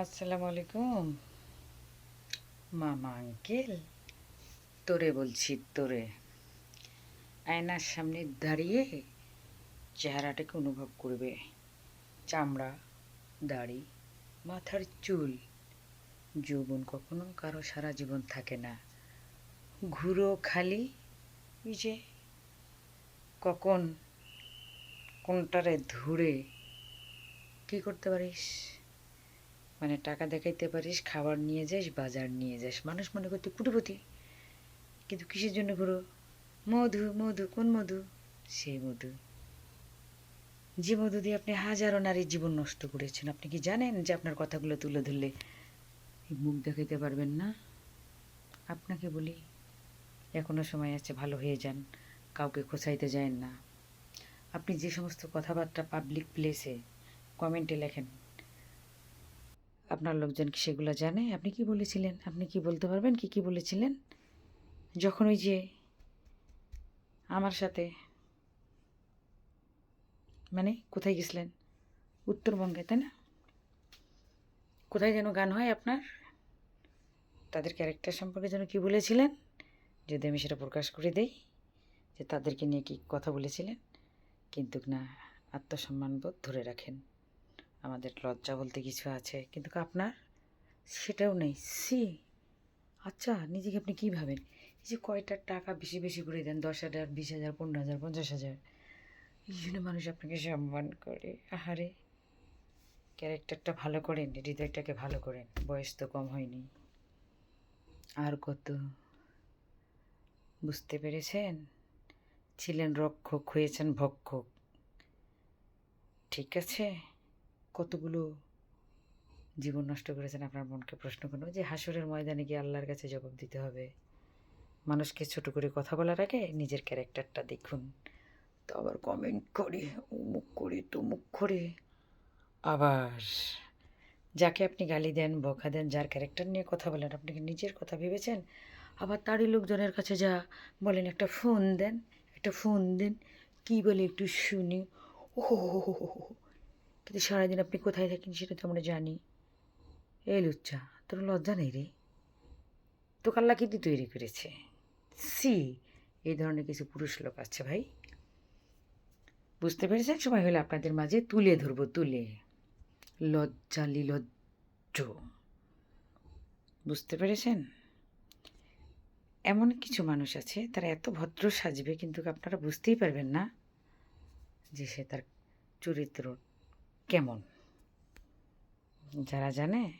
আসসালামু আলাইকুম। মামা আঙ্কেল, তোরে বলছি তোরে। আয়নার সামনে দাঁড়িয়ে চেহারাটাকে অনুভব করবে। চামড়া, দাড়ি, মাথার চুল। যৌবন কখনো কারও সারা জীবন থাকে না। ঘুরো খালি ওই যে কখন কোনটারে ধরে কি করতে পারিস? মানে টাকা দেখাইতে পারিস, খাবার নিয়ে যাস, বাজার নিয়ে যাস। মানুষ মনে করতে, কুটিপতি, কিন্তু কিসের জন্য ঘুরো? মধু মধু, কোন মধু? সেই মধু। যে মধু দিয়ে আপনি হাজারো নারীর জীবন নষ্ট করেছেন। আপনি কি জানেন যে আপনার কথাগুলো তুলে ধরলে মুখ দেখাইতে পারবেন না? আপনাকে বলি, এখনও সময় আছে, ভালো হয়ে যান। কাউকে খোঁচাইতে যায় না। আপনি যে সমস্ত কথাবার্তা পাবলিক প্লেসে কমেন্টে লেখেন আপনার লোকজন কি সেগুলো জানে? আপনি কি বলেছিলেন? আপনি কি বলতে পারবেন? কি কি বলেছিলেন? যখন ওই যে আমার সাথে মানে কোথায় গেছিলেন? উত্তরবঙ্গে, তাই না? কোথায় যেন গান হয় আপনার? তাদের ক্যারেক্টার সম্পর্কে যেন কি বলেছিলেন? যদি আমি সেটা প্রকাশ করে দেই যে তাদেরকে নিয়ে কি কথা বলেছিলেন? কিন্তু না, আত্মসম্মানবোধ ধরে রাখেন। আমাদের লজ্জা বলতে কিছু আছে, কিন্তু আপনার? সেটাও নেই। সি আচ্ছা নিজেকে আপনি কী ভাবেন? এই যে কয়টা টাকা বেশি বেশি করে দেন, দশ হাজার, বিশ হাজার, পনেরো হাজার, পঞ্চাশ হাজার? এই জন্য মানুষ আপনাকে সম্মান করে। আহারে। ক্যারেক্টারটা ভালো করেন, হৃদয়টাকে ভালো করেন। বয়স তো কম হয়নি। আর কত? বুঝতে পেরেছেন? ছিলেন রক্ষক, হয়েছেন ভক্ষক। ঠিক আছে? কতগুলো জীবন নষ্ট করেছেন আপনার মনকে প্রশ্ন করুন। যে হাসরের ময়দানে গিয়ে আল্লাহর কাছে জবাব দিতে হবে। মানুষকে ছোট করে কথা বলার আগে নিজের ক্যারেক্টারটা দেখুন। তো আবার কমেন্ট করে, অমুক করে, তমুক করে। আবার যাকে আপনি গালি দেন, বকা দেন, যার ক্যারেক্টার নিয়ে কথা বলেন, আপনি কি নিজের কথা ভেবেছেন? আবার তারই লোকজনের কাছে যা বলেন, একটা ফোন দেন, একটা ফোন দেন, কী বলে একটু শুনি। ও কিন্তু সারাদিন আপনি কোথায় থাকেন সেটা তো আমরা জানি। এ লুচ্চা, তোর লজ্জা নেই রে। তো কাল্লা কিন্তু তৈরি করেছে। সি এই ধরনের কিছু পুরুষ লোক আছে ভাই। বুঝতে পেরেছেন? সময় হলে আপনাদের মাঝে তুলে ধরবো, তুলে। লজ্জা লিলজ্জ। বুঝতে পেরেছেন? এমন কিছু মানুষ আছে, তারা এত ভদ্র সাজবে কিন্তু আপনারা বুঝতেই পারবেন না যে সে তার চরিত্র কেমন? যারা জানে,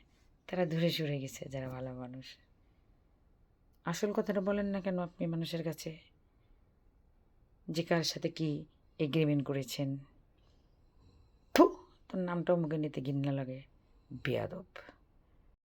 তারা ধরে সরে গেছে, যারা ভালো মানুষ। আসল কথাটা বলেন না কেন আপনি মানুষের কাছে? যে কার সাথে কি এগ্রিমেন্ট করেছেন? থু, তোর নামটাও মুখে নিতে ঘিন্না লাগে। বেয়াদব।